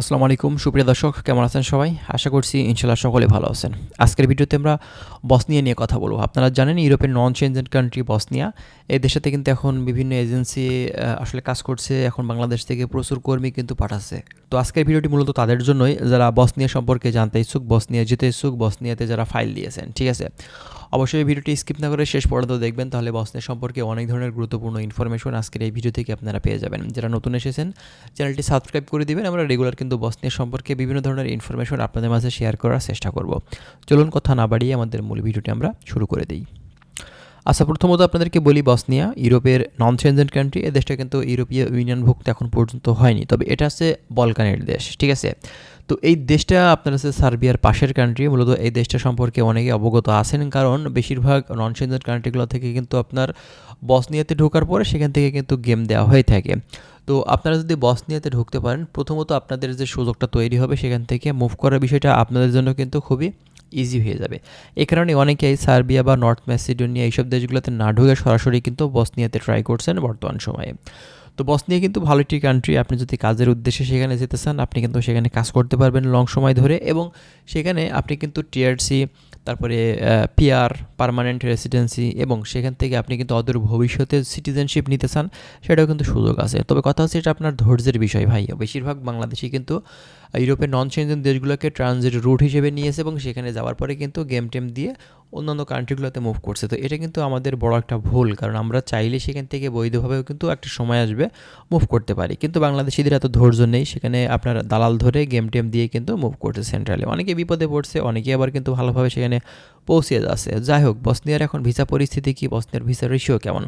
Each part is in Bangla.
আসসালামু আলাইকুম, সুপ্রিয় দর্শক, কেমন আছেন সবাই? আশা করছি ইনশাল্লাহ সকলে ভালো আছেন। আজকের ভিডিওতে আমরা বসনিয়া নিয়ে কথা বলব। আপনারা জানেন, ইউরোপের নন চেঞ্জেন কান্ট্রি বসনিয়া। এই দেশাতে কিন্তু এখন বিভিন্ন এজেন্সি আসলে কাজ করছে। এখন বাংলাদেশ থেকে প্রচুর কর্মী কিন্তু পাঠাচ্ছে। তো আজকের ভিডিওটি মূলত তাদের জন্যই। যারা বসনিয়া সম্পর্কে জানতে ইচ্ছুক, বসনিয়া যেতে ইচ্ছুক, বসনিয়াতে যারা ফাইল দিয়েছেন, ঠিক আছে? অবশ্যই এই ভিডিওটি স্কিপ না করে শেষ পর্যন্ত দেখবেন, তাহলে বসনিয়া সম্পর্কে অনেক ধরনের গুরুত্বপূর্ণ ইনফরমেশন আজকের এই ভিডিও থেকে আপনারা পেয়ে যাবেন। যারা নতুন এসেছেন চ্যানেলটি সাবস্ক্রাইব করে দিবেন, আমরা রেগুলার কিন্তু বসনিয়া সম্পর্কে বিভিন্ন ধরনের ইনফরমেশন আপনাদের মাঝে শেয়ার করার চেষ্টা করব। চলুন কথা না বাড়িয়ে আমাদের মূল ভিডিওটি আমরা শুরু করে দিই। আচ্ছা প্রথমত আপনাদেরকে বলি বসনিয়া ইউরোপের নন চেঞ্জেন্ট কান্ট্রি এ দেশটা কিন্তু ইউরোপীয় ইউনিয়নভুক্ত এখন পর্যন্ত হয়নি, তবে এটা আছে বলকানের দেশ, ঠিক আছে? তো এই দেশটা আপনার হচ্ছে সার্বিয়ার পাশের কান্ট্রি মূলত এই দেশটা সম্পর্কে অনেকে অবগত আছেন, কারণ বেশিরভাগ নন চেঞ্জেন্ট কান্ট্রিগুলো থেকে কিন্তু আপনার বসনিয়াতে ঢোকার পরে সেখান থেকে কিন্তু গেম দেওয়া হয়ে থাকে। তো আপনারা যদি বসনিয়াতে ঢুকতে পারেন, প্রথমত আপনাদের যে সুযোগটা তৈরি হবে সেখান থেকে মুভ করার বিষয়টা আপনাদের জন্য কিন্তু খুবই ইজি হয়ে যাবে। এই কারণে অনেকেই সার্বিয়া বা নর্থ ম্যাসিডোনিয়া এইসব দেশগুলোতে না ঢুকে সরাসরি কিন্তু বসনিয়াতে ট্রাই করছেন বর্তমান সময়ে। তো বসনিয়া কিন্তু ভালো একটি কান্ট্রি আপনি যদি কাজের উদ্দেশ্যে সেখানে যেতে চান, আপনি কিন্তু সেখানে কাজ করতে পারবেন লং সময় ধরে এবং সেখানে আপনি কিন্তু টিআরসি তারপরে পিআর পারমানেন্ট রেসিডেন্সি এবং সেখান থেকে আপনি কিন্তু অদূর ভবিষ্যতে সিটিজেনশিপ নিতে চান, সেটাও কিন্তু সুযোগ আছে। তবে কথা হচ্ছে এটা আপনার ধৈর্যের বিষয় ভাই। বেশিরভাগ বাংলাদেশি কিন্তু ইউরোপের নন চেঞ্জেন দেশগুলোকে ট্রানজিট রুট হিসেবে নিয়েছে এবং সেখানে যাওয়ার পরে কিন্তু গেম টেম দিয়ে অন্যান্য কান্ট্রিগুলোতে মুভ করছে। তো এটা কিন্তু আমাদের বড় একটা ভুল, কারণ আমরা চাইলে সেখান থেকে বৈধভাবেও কিন্তু একটা সময় আসবে মুভ করতে পারি। কিন্তু বাংলাদেশিদের এত ধৈর্য নেই, সেখানে আপনার দালাল ধরে গেম টেম দিয়ে কিন্তু মুভ করছে সেন্ট্রালে অনেকে বিপদে পড়ছে, অনেকে আবার কিন্তু ভালোভাবে সেখানে পৌঁছে যাচ্ছে। যাই হোক, বসনিয়ার এখন ভিসা পরিস্থিতি কি? বসনিয়ার ভিসা রেশিও কেমন?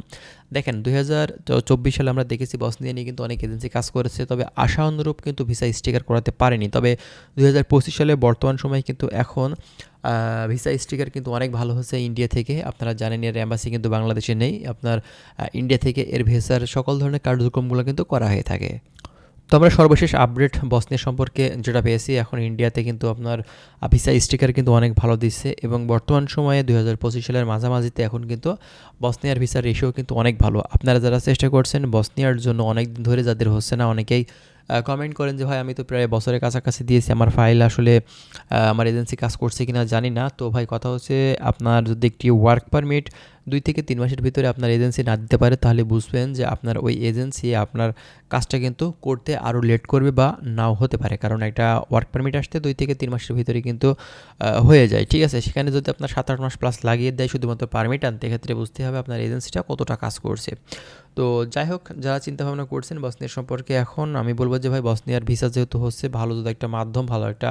দেখেন, দুই হাজার চব্বিশ সালে আমরা দেখেছি বসনিয়া নিয়ে কিন্তু অনেক এজেন্সি কাজ করেছে, তবে আশা অনুরূপ কিন্তু ভিসা স্টিকার করাতে পারেনি। তবে দুই হাজার পঁচিশ সালে বর্তমান সময়ে কিন্তু এখন ভিসা স্টিকার কিন্তু অনেক ভালো হচ্ছে ইন্ডিয়া থেকে। আপনারা জানেন, এর অ্যাম্বাসি কিন্তু বাংলাদেশে নেই। আপনার ইন্ডিয়া থেকে এর ভিসার সকল ধরনের কার্যক্রমগুলো কিন্তু করা হয়ে থাকে। তো আমরা সর্বশেষ আপডেট বসনিয়া সম্পর্কে যেটা পেয়েছি, এখন ইন্ডিয়াতে কিন্তু আপনার ভিসা স্টিকার কিন্তু অনেক ভালো দিচ্ছে এবং বর্তমান সময়ে দুই হাজার পঁচিশ সালের মাঝামাঝিতে এখন কিন্তু বসনিয়ার ভিসার রেশিও কিন্তু অনেক ভালো। আপনারা যারা চেষ্টা করছেন বসনিয়ার জন্য অনেক দিন ধরে যাদের হচ্ছে না, অনেকেই কমেন্ট করেন যে, ভাই, আমি তো প্রায় বছরের কাছাকাছি দিয়েছি, আমার ফাইল আসলে আমার এজেন্সি কাজ করছে কিনা জানি না। তো ভাই, কথা হচ্ছে আপনার যদি একটি ওয়ার্ক পারমিট দুই থেকে তিন মাসের ভিতরে আপনার এজেন্সি না দিতে পারে, তাহলে বুঝবেন যে আপনার ওই এজেন্সি আপনার কাজটা কিন্তু করতে আরও লেট করবে বা নাও হতে পারে। কারণ একটা ওয়ার্ক পারমিট আসতে দুই থেকে তিন মাসের ভিতরে কিন্তু হয়ে যায়। ঠিক আছে? সেখানে যদি আপনার সাত আট মাস প্লাস লাগিয়ে দেয় শুধুমাত্র পারমিট আনতে ক্ষেত্রে বুঝতে হবে আপনার এজেন্সিটা কতটা কাজ করছে। তো যাই হোক, যারা চিন্তাভাবনা করছেন, বসনিয়ার সম্পর্কে এখন আমি বলব যে, ভাই, বসনিয়ার ভিসা যেহেতু হচ্ছে, ভালো যদি একটা মাধ্যম, ভালো একটা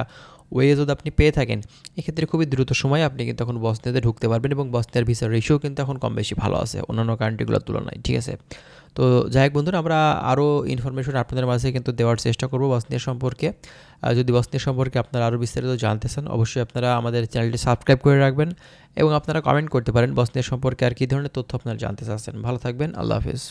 ওয়ে যদি আপনি পেয়ে থাকেন, এক্ষেত্রে খুবই দ্রুত সময়ে আপনি কিন্তু এখন বসনিয়াতে ঢুকতে পারবেন এবং বসনিয়ার ভিসার রেশিও কিন্তু এখন কম বেশি ভালো আছে অন্যান্য কান্ট্রিগুলোর তুলনায়, ঠিক আছে? তো যাই হোক বন্ধুরা, আমরা আরও ইনফরমেশন আপনাদের মাঝে কিন্তু দেওয়ার চেষ্টা করব বসনিয়া সম্পর্কে। যদি বসনিয়া সম্পর্কে আপনারা আরও বিস্তারিত জানতে চান, অবশ্যই আপনারা আমাদের চ্যানেলটি সাবস্ক্রাইব করে রাখবেন এবং আপনারা কমেন্ট করতে পারেন বসনিয়া সম্পর্কে আর কী ধরনের তথ্য আপনারা জানতে চাচ্ছেন। ভালো থাকবেন, আল্লাহ হাফিজ।